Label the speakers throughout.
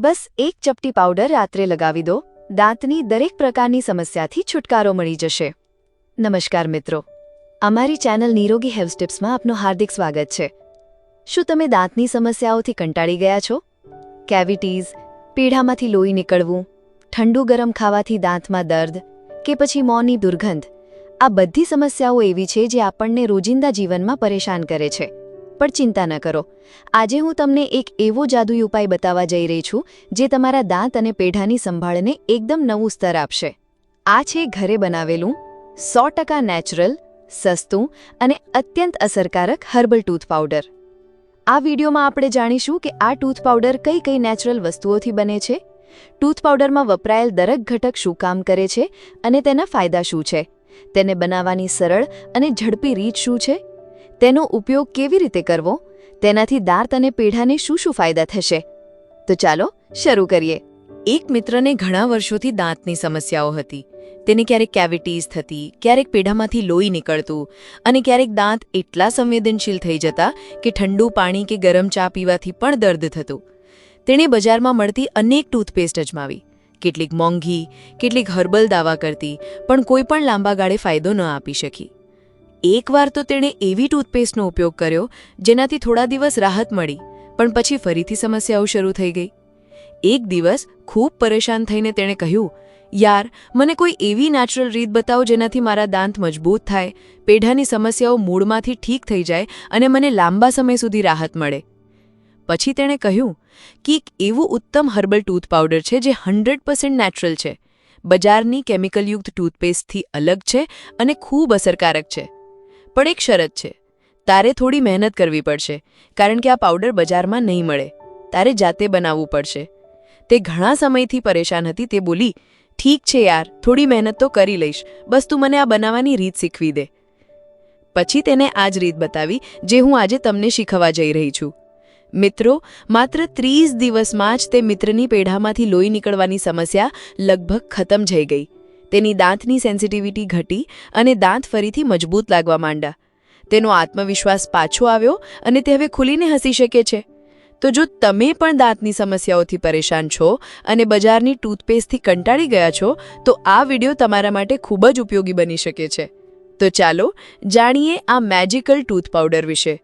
Speaker 1: બસ એક ચપટી પાવડર રાત્રે લગાવી દો. દાંતની દરેક પ્રકારની સમસ્યાથી છુટકારો મળી જશે. નમસ્કાર મિત્રો. અમારી ચેનલ નિરોગી હેલ્થ ટિપ્સમાં આપનું હાર્દિક સ્વાગત છે. શું તમે દાંતની સમસ્યાઓથી કંટાળી ગયા છો? કેવિટીઝ, પીઢામાંથી લોહી નીકળવું, ઠંડુ ગરમ ખાવાથી દાંતમાં દર્દ કે પછી મોંની દુર્ગંધ, આ બધી સમસ્યાઓ એવી છે જે આપણને રોજિંદા જીવનમાં પરેશાન કરે છે. પણ ચિંતા ન કરો. આજે હું તમને એક એવો જાદુઈ ઉપાય બતાવવા જઈ રહી છું, જે તમારા દાંત અને પેઢાની સંભાળને એકદમ નવું સ્તર આપશે. આ છે ઘરે બનાવેલું સો ટકા નેચરલ, સસ્તું અને અત્યંત અસરકારક હર્બલ ટૂથ પાવડર. આ વિડીયોમાં આપણે જાણીશું કે આ ટૂથ પાવડર કઈ કઈ નેચરલ વસ્તુઓથી બને છે? ટૂથ પાવડરમાં વપરાયેલ દરેક ઘટક શું કામ કરે છે અને તેના ફાયદા શું છે? તેને બનાવવાની સરળ અને ઝડપી રીત શું છે? તેનો ઉપયોગ કેવી રીતે કરવો? તેનાથી દાંત અને પેઢાને શું શું ફાયદા થશે? તો ચાલો શરૂ કરીએ.
Speaker 2: એક મિત્રને ઘણા વર્ષોથી દાંતની સમસ્યાઓ હતી. તેને ક્યારેક કેવિટીઝ થતી, ક્યારેક પેઢામાંથી લોહી નીકળતું અને ક્યારેક દાંત એટલા સંવેદનશીલ થઈ જતા કે ઠંડુ પાણી કે ગરમ ચા પીવાથી પણ દર્દ થતું. તેણે બજારમાં મળતી અનેક ટૂથપેસ્ટ અજમાવી. કેટલીક મોંઘી, કેટલીક હર્બલ દાવા કરતી, પણ કોઈ પણ લાંબા ગાળે ફાયદો ન આપી શકી. એકવાર તો તેણે એવી ટૂથપેસ્ટનો ઉપયોગ કર્યો, જેનાથી થોડા દિવસ રાહત મળી, પણ પછી ફરીથી સમસ્યાઓ શરૂ થઈ ગઈ. એક દિવસ ખૂબ પરેશાન થઈને તેણે કહ્યું, યાર, મને કોઈ એવી નેચરલ રીત બતાવો જેનાથી મારા દાંત મજબૂત થાય, પેઢાની સમસ્યાઓ મૂળમાંથી ઠીક થઈ જાય અને મને લાંબા સમય સુધી રાહત મળે. પછી તેણે કહ્યું, કે એક એવું ઉત્તમ હર્બલ ટૂથ પાવડર છે જે હન્ડ્રેડ નેચરલ છે. બજારની કેમિકલયુક્ત ટૂથપેસ્ટથી અલગ છે અને ખૂબ અસરકારક છે. પણ એક શરત છે. તારે થોડી મહેનત કરવી પડશે, કારણ કે આ પાવડર બજારમાં નહીં મળે. તારે જાતે બનાવવું પડશે. તે ઘણા સમયથી પરેશાન હતી, તે બોલી, ઠીક છે યાર, થોડી મહેનત તો કરી લઈશ, બસ તું મને આ બનાવવાની રીત શીખવી દે. પછી તેને આ જ રીત બતાવી, જે હું આજે તમને શીખવવા જઈ રહી છું. મિત્રો, માત્ર ત્રીસ દિવસમાં જ તે મિત્રની પેઢામાંથી લોહી નીકળવાની સમસ્યા લગભગ ખતમ થઈ ગઈ. તેની દાંતની સેન્સિટિવિટી ઘટી અને દાંત ફરીથી મજબૂત લાગવા માંડા તેનો આત્મવિશ્વાસ પાછો આવ્યો અને તે હવે ખુલીને હસી શકે છે. તો જો તમે પણ દાંતની સમસ્યાઓથી પરેશાન છો અને બજારની ટૂથપેસ્ટથી કંટાળી ગયા છો, તો આ વિડિયો તમારા માટે ખૂબ જ ઉપયોગી બની શકે છે. તો ચાલો જાણીએ આ મેજિકલ ટૂથ પાવડર વિશે.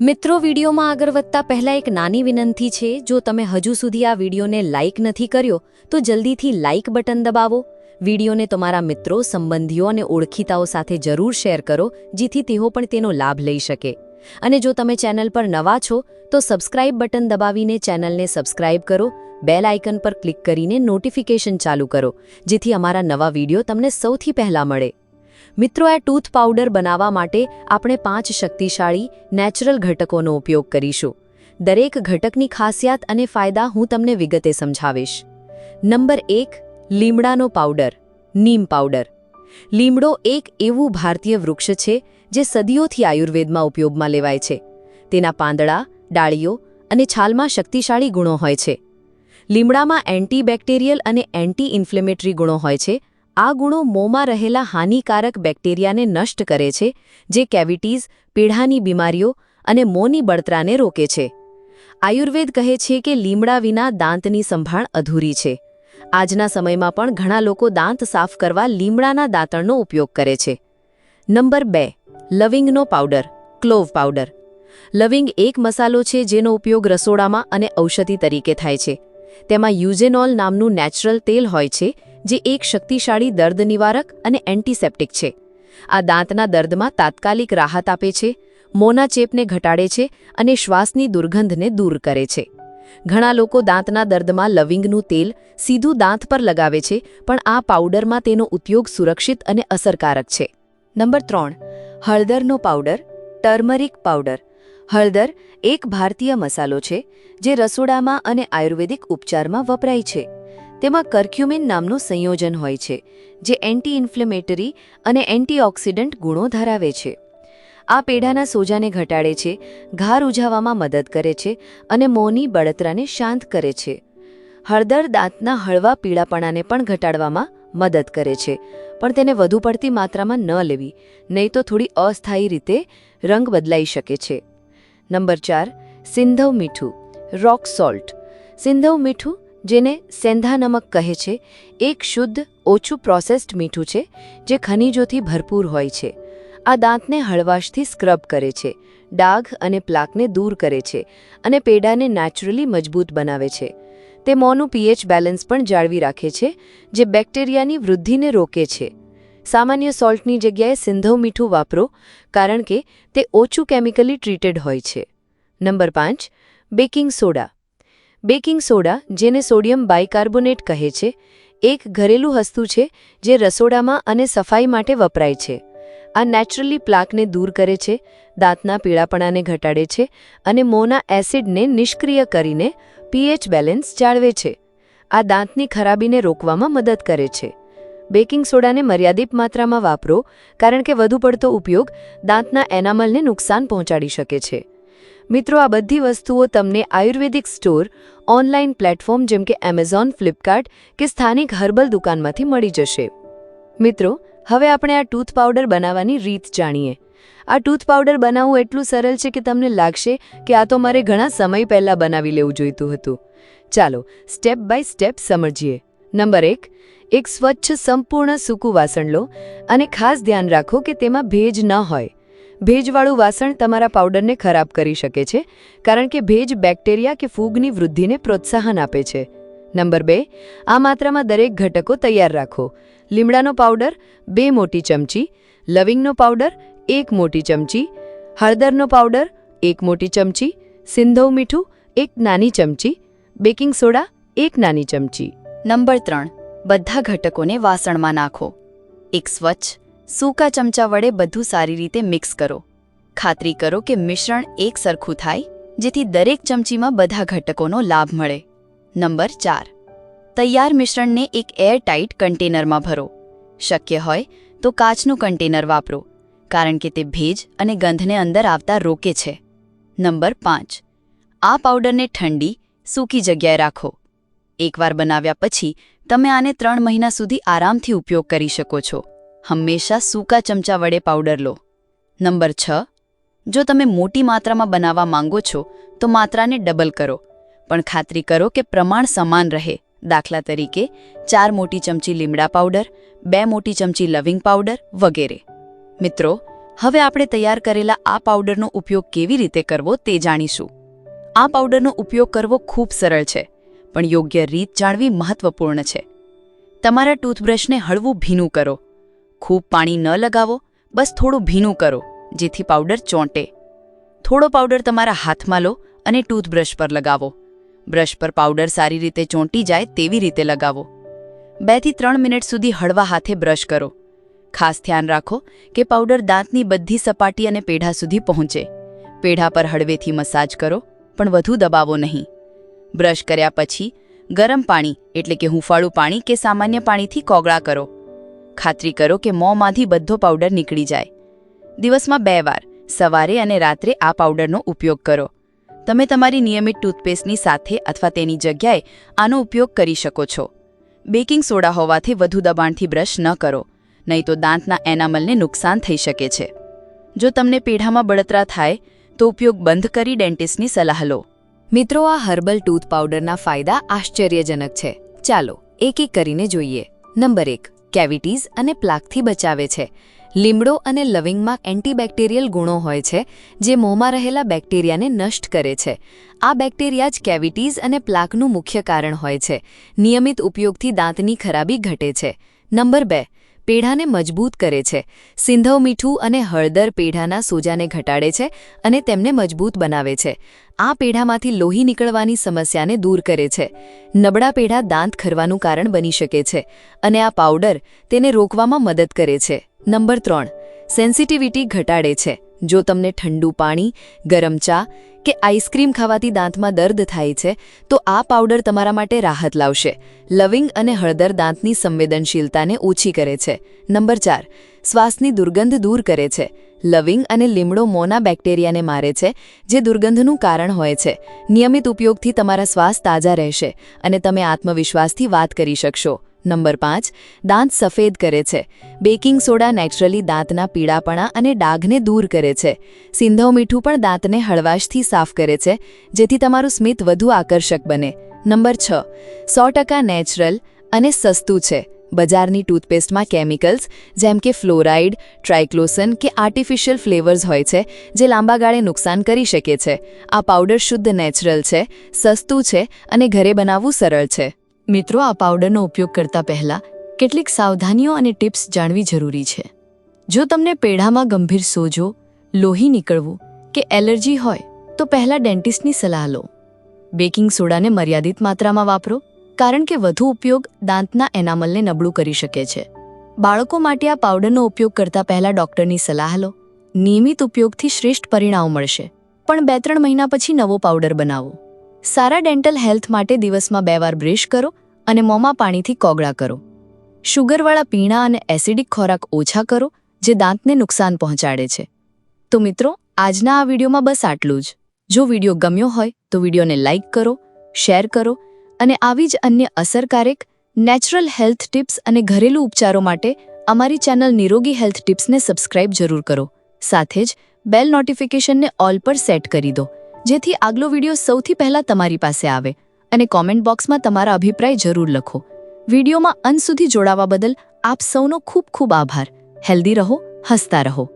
Speaker 3: મિત્રો, વિડીયોમાં આગળ વધતા પહેલાં એક નાની વિનંતી છે, જો તમે હજુ સુધી આ વિડીયોને લાઇક નથી કર્યો, તો જલ્દીથી લાઇક બટન દબાવો. વિડીયોને તમારા મિત્રો, સંબંધીઓ અને ઓળખીતાઓ સાથે જરૂર શેર કરો, જેથી તેઓ પણ તેનો લાભ લઈ શકે. અને જો તમે ચેનલ પર નવા છો, તો સબસ્ક્રાઇબ બટન દબાવીને ચેનલને સબસ્ક્રાઇબ કરો, બેલ આઇકન પર ક્લિક કરીને નોટિફિકેશન ચાલુ કરો, જેથી અમારા નવા વીડિયો તમને સૌથી પહેલાં મળે. મિત્રો, આ ટૂથ પાવડર બનાવવા માટે આપણે પાંચ શક્તિશાળી, નેચરલ ઘટકોનો ઉપયોગ કરીશું. દરેક ઘટકની ખાસિયત અને ફાયદા હું તમને વિગતે સમજાવીશ. નંબર એક લીમડાનો પાવડર, નીમ પાવડર. લીમડો એક એવું ભારતીય વૃક્ષ છે જે સદીઓથી આયુર્વેદમાં ઉપયોગમાં લેવાય છે. તેના પાંદડા, ડાળીઓ અને છાલમાં શક્તિશાળી ગુણો હોય છે. લીમડામાં એન્ટીબેક્ટેરિયલ અને એન્ટી ઇન્ફ્લેમેટરી ગુણો હોય છે. આ ગુણો મોંમાં રહેલા હાનિકારક બેક્ટેરિયાને નષ્ટ કરે છે, જે કેવિટીઝ, પીઢાની બીમારીઓ અને મોંની બળતરાને રોકે છે. આયુર્વેદ કહે છે કે લીમડા વિના દાંતની સંભાળ અધૂરી છે. આજના સમયમાં પણ ઘણા લોકો દાંત સાફ કરવા લીમડાના દાંતણનો ઉપયોગ કરે છે. નંબર બે, લવિંગનો પાવડર, ક્લોવ પાવડર. લવિંગ એક મસાલો છે જેનો ઉપયોગ રસોડામાં અને ઔષધિ તરીકે થાય છે. તેમાં યુઝેનોલ નામનું નેચરલ તેલ હોય છે, જે એક શક્તિશાળી દર્દ નિવારક અને એન્ટિસેપ્ટિક છે. આ દાંતના દર્દમાં તાત્કાલિક રાહત આપે છે, મોના ચેપને ઘટાડે છે અને શ્વાસની દુર્ગંધને દૂર કરે છે. ઘણા લોકો દાંતના દર્દમાં લવિંગનું તેલ સીધું દાંત પર લગાવે છે, પણ આ પાવડરમાં તેનો ઉપયોગ સુરક્ષિત અને અસરકારક છે. નંબર ત્રણ, હળદરનો પાવડર, ટર્મરિક પાવડર. હળદર એક ભારતીય મસાલો છે, જે રસોડામાં અને આયુર્વેદિક ઉપચારમાં વપરાય છે. તેમાં કર્ક્યુમિન નામનું સંયોજન હોય છે, જે એન્ટી ઇન્ફ્લેમેટરી અને એન્ટીઓક્સિડન્ટ ગુણો ધરાવે છે. આ પેઢાના સોજાને ઘટાડે છે, ઘા રૂઝાવામાં મદદ કરે છે અને મોંની બળતરાને શાંત કરે છે. હળદર દાંતના હળવા પીળાપણાને પણ ઘટાડવામાં મદદ કરે છે, પણ તેને વધુ પડતી માત્રામાં ન લેવી, નહીં તો થોડી અસ્થાયી રીતે રંગ બદલાઈ શકે છે. નંબર ચાર, સિંધવ મીઠું, રોક સોલ્ટ. સિંધવ મીઠું, જેને સેંધા નમક કહે છે, એક શુદ્ધ, ઓછું પ્રોસેસ્ડ મીઠું છે, જે ખનિજોથી ભરપૂર હોય છે. આ દાંતને હળવાશથી સ્ક્રબ કરે છે, ડાઘ અને પ્લાકને દૂર કરે છે અને પેડાને નેચરલી મજબૂત બનાવે છે. તે મોંનું પીએચ બેલેન્સ પણ જાળવી રાખે છે, જે બેક્ટેરિયાની વૃદ્ધિને રોકે છે. સામાન્ય સોલ્ટની જગ્યાએ સિંધવ મીઠું વાપરો, કારણ કે તે ઓછું કેમિકલી ટ્રીટેડ હોય છે. નંબર પાંચ, બેકિંગ સોડા. બેકિંગ સોડા, જેને સોડિયમ બાયકાર્બોનેટ કહે છે, એક ઘરેલું હસ્તું છે, જે રસોડામાં અને સફાઈ માટે વપરાય છે. આ નેચરલી પ્લાકને દૂર કરે છે, દાંતના પીળાપણાને ઘટાડે છે અને મોના એસિડને નિષ્ક્રિય કરીને પીએચ બેલેન્સ જાળવે છે. આ દાંતની ખરાબીને રોકવામાં મદદ કરે છે. બેકિંગ સોડાને મર્યાદિત માત્રામાં વાપરો, કારણ કે વધુ પડતો ઉપયોગ દાંતના એનામલને નુકસાન પહોંચાડી શકે છે. મિત્રો, આ બધી વસ્તુઓ તમને આયુર્વેદિક સ્ટોર, ઓનલાઈન પ્લેટફોર્મ જેમ કે એમેઝોન, ફ્લિપકાર્ટ કે સ્થાનિક હર્બલ દુકાનમાંથી મળી જશે. મિત્રો હવે આપણે આ ટૂથ પાવડર બનાવવાની રીત જાણીએ. આ ટૂથ પાવડર બનાવવું એટલું સરળ છે કે તમને લાગશે કે આ તો મારે ઘણા સમય પહેલાં બનાવી લેવું જોઈતું હતું. ચાલો, સ્ટેપ બાય સ્ટેપ સમજીએ. નંબર એક એક સ્વચ્છ સંપૂર્ણ સૂકું વાસણ લો અને ખાસ ધ્યાન રાખો કે તેમાં ભેજ ન હોય. ભેજવાળું વાસણ તમારા પાવડરને ખરાબ કરી શકે છે, કારણ કે ભેજ બેક્ટેરિયા કે ફૂગની વૃદ્ધિને પ્રોત્સાહન આપે છે. નંબર બે, આ માત્રામાં દરેક ઘટકો તૈયાર રાખો. લીમડાનો પાવડર, બે મોટી ચમચી. લવિંગનો પાવડર, એક મોટી ચમચી. હળદરનો પાવડર, એક મોટી ચમચી. સિંધવ મીઠું, એક નાની ચમચી. બેકિંગ સોડા, એક નાની ચમચી.
Speaker 1: નંબર ત્રણ, બધા ઘટકોને વાસણમાં નાખો. એક સ્વચ્છ, સૂકા ચમચા વડે બધું સારી રીતે મિક્સ કરો. ખાતરી કરો કે મિશ્રણ એક સરખું થાય, જેથી દરેક ચમચીમાં બધા ઘટકોનો લાભ મળે. નંબર ચાર. તૈયાર મિશ્રણને એક એરટાઇટ કન્ટેનરમાં ભરો. શક્ય હોય તો કાચનું કન્ટેનર વાપરો, કારણ કે તે ભેજ અને ગંધને અંદર આવતા રોકે છે. નંબર પાંચ. આ પાવડરને ઠંડી, સૂકી જગ્યાએ રાખો. એકવાર બનાવ્યા પછી તમે આને ત્રણ મહિના સુધી આરામથી ઉપયોગ કરી શકો છો. હંમેશા સૂકા ચમચા વડે પાવડર લો. નંબર છ. જો તમે મોટી માત્રામાં બનાવવા માંગો છો, તો માત્રાને ડબલ કરો. પણ ખાતરી કરો કે પ્રમાણ સમાન રહે. દાખલા તરીકે, ચાર મોટી ચમચી લીમડા પાવડર, બે મોટી ચમચી લવિંગ પાવડર વગેરે. મિત્રો, હવે આપણે તૈયાર કરેલા આ પાવડરનો ઉપયોગ કેવી રીતે કરવો તે જાણીશું. આ પાવડરનો ઉપયોગ કરવો ખૂબ સરળ છે, પણ યોગ્ય રીત જાણવી મહત્વપૂર્ણ છે. તમારા ટૂથબ્રશને હળવું ભીનું કરો. ખૂબ પાણી ન લગાવો, બસ થોડું ભીનું કરો, જેથી પાવડર ચોંટે. થોડો પાવડર તમારા હાથમાં લો અને ટૂથબ્રશ પર લગાવો. બ્રશ પર પાવડર સારી રીતે ચોંટી જાય તેવી રીતે લગાવો. બેથી ત્રણ મિનિટ સુધી હળવા હાથે બ્રશ કરો. ખાસ ધ્યાન રાખો કે પાવડર દાંતની બધી સપાટી અને પેઢા સુધી પહોંચે. પેઢા પર હળવેથી મસાજ કરો, પણ વધુ દબાવો નહીં. બ્રશ કર્યા પછી ગરમ પાણી, એટલે કે હુંફાળું પાણી કે સામાન્ય પાણીથી કોગળા કરો. ખાતરી કરો કે મોંમાંથી બધો પાવડર નીકળી જાય. દિવસમાં બે વાર, સવારે અને રાત્રે આ પાવડરનો ઉપયોગ કરો. તમે તમારી નિયમિત ટૂથપેસ્ટની સાથે અથવા તેની જગ્યાએ આનો ઉપયોગ કરી શકો છો. બેકિંગ સોડા હોવાથી વધુ દબાણથી બ્રશ ન કરો, નહીં તો દાંતના એનામલને નુકસાન થઈ શકે છે. જો તમને પેઢામાં બળતરા થાય, તો ઉપયોગ બંધ કરી ડેન્ટિસ્ટની સલાહ લો.
Speaker 3: મિત્રો, આ હર્બલ ટૂથ પાવડરના ફાયદા આશ્ચર્યજનક છે. ચાલો એક એક કરીને જોઈએ. નંબર એક, કેવિટીઝ અને પ્લાકથી બચાવે છે. લીમડો અને લવિંગમાં એન્ટીબેક્ટેરિયલ ગુણો હોય છે, જે મોંમાં રહેલા બેક્ટેરિયાને નષ્ટ કરે છે. આ બેક્ટેરિયા જ કેવિટીઝ અને પ્લાકનું મુખ્ય કારણ હોય છે. નિયમિત ઉપયોગથી દાંતની ખરાબી ઘટે છે. નંબર બે, પેઢાને મજબૂત કરે છે. સિંધવ મીઠું અને હળદર પેઢાના સોજાને ઘટાડે છે અને તેમને મજબૂત બનાવે છે. આ પેઢામાંથી લોહી નીકળવાની સમસ્યાને દૂર કરે છે. નબળા પેઢા દાંત ખરવાનું કારણ બની શકે છે અને આ પાવડર તેને રોકવામાં મદદ કરે છે. નંબર ત્રણ સેન્સિટિવિટી ઘટાડે છે. જો તમને ઠંડુ પાણી, ગરમ ચા કે આઈસ્ક્રીમ ખાવાથી દાંતમાં દર્દ થાય છે, તો આ પાવડર તમારા માટે રાહત લાવશે. લવિંગ અને હળદર દાંતની સંવેદનશીલતાને ઓછી કરે છે. નંબર ચાર, શ્વાસની દુર્ગંધ દૂર કરે છે. લવિંગ અને લીમડો મોના બેક્ટેરિયાને મારે છે, જે દુર્ગંધનું કારણ હોય છે. નિયમિત ઉપયોગથી તમારા શ્વાસ તાજા રહેશે અને તમે આત્મવિશ્વાસથી વાત કરી શકશો. નંબર પાંચ, દાંત સફેદ કરે છે. બેકિંગ સોડા નેચરલી દાંતના પીળાપણા અને ડાઘને દૂર કરે છે. સિંધવ મીઠું પણ દાંતને હળવાશથી સાફ કરે છે, જેથી તમારું સ્મિત વધુ આકર્ષક બને.
Speaker 2: નંબર છ, સો નેચરલ અને સસ્તું છે. બજારની ટૂથપેસ્ટમાં કેમિકલ્સ, જેમ કે ફ્લોરાઇડ, ટ્રાઇક્લોસન કે આર્ટિફિશિયલ ફ્લેવર્સ હોય છે, જે લાંબા ગાળે નુકસાન કરી શકે છે. આ પાવડર શુદ્ધ નેચરલ છે, સસ્તું છે અને ઘરે બનાવવું સરળ છે.
Speaker 1: મિત્રો, આ પાવડરનો ઉપયોગ કરતા પહેલા કેટલીક સાવધાનીઓ અને ટિપ્સ જાણવી જરૂરી છે. જો તમને પેઢામાં ગંભીર સોજો, લોહી નીકળવું કે એલર્જી હોય, તો પહેલા ડેન્ટિસ્ટની સલાહ લો. બેકિંગ સોડાને મર્યાદિત માત્રામાં વાપરો, કારણ કે વધુ ઉપયોગ દાંતના એનામલને નબળું કરી શકે છે. બાળકો માટે આ પાવડરનો ઉપયોગ કરતા પહેલા ડોક્ટરની સલાહ લો. નિયમિત ઉપયોગથી શ્રેષ્ઠ પરિણામ મળશે. પણ બે ત્રણ મહિના પછી નવો પાવડર બનાવો. સારા ડેન્ટલ હેલ્થ માટે દિવસમાં બે વાર બ્રશ કરો અને મોંમાં પાણીથી કોગળા કરો. શુગરવાળા પીણા અને એસિડિક ખોરાક ઓછા કરો, જે દાંતને નુકસાન પહોંચાડે છે. તો મિત્રો, આજના આ વિડીયોમાં બસ આટલું જ. જો વીડિયો ગમ્યો હોય, તો વિડીયોને લાઇક કરો, શેર કરો અને આવી જ અન્ય અસરકારક, નેચરલ હેલ્થ ટિપ્સ અને ઘરેલું ઉપચારો માટે અમારી ચેનલ નિરોગી હેલ્થ ટિપ્સને સબસ્ક્રાઇબ જરૂર કરો. સાથે જ બેલ નોટિફિકેશનને ઓલ પર સેટ કરી દો. જેથી આગલો વીડિયો સૌથી પહેલા તમારી પાસે આવે અને કોમેન્ટ બોક્સમાં તમારા અભિપ્રાય જરૂર લખો. વિડીયોમાં અંત સુધી જોડાવા બદલ આપ સૌનો ખૂબ ખૂબ આભાર. હેલ્ધી રહો, હસતા રહો.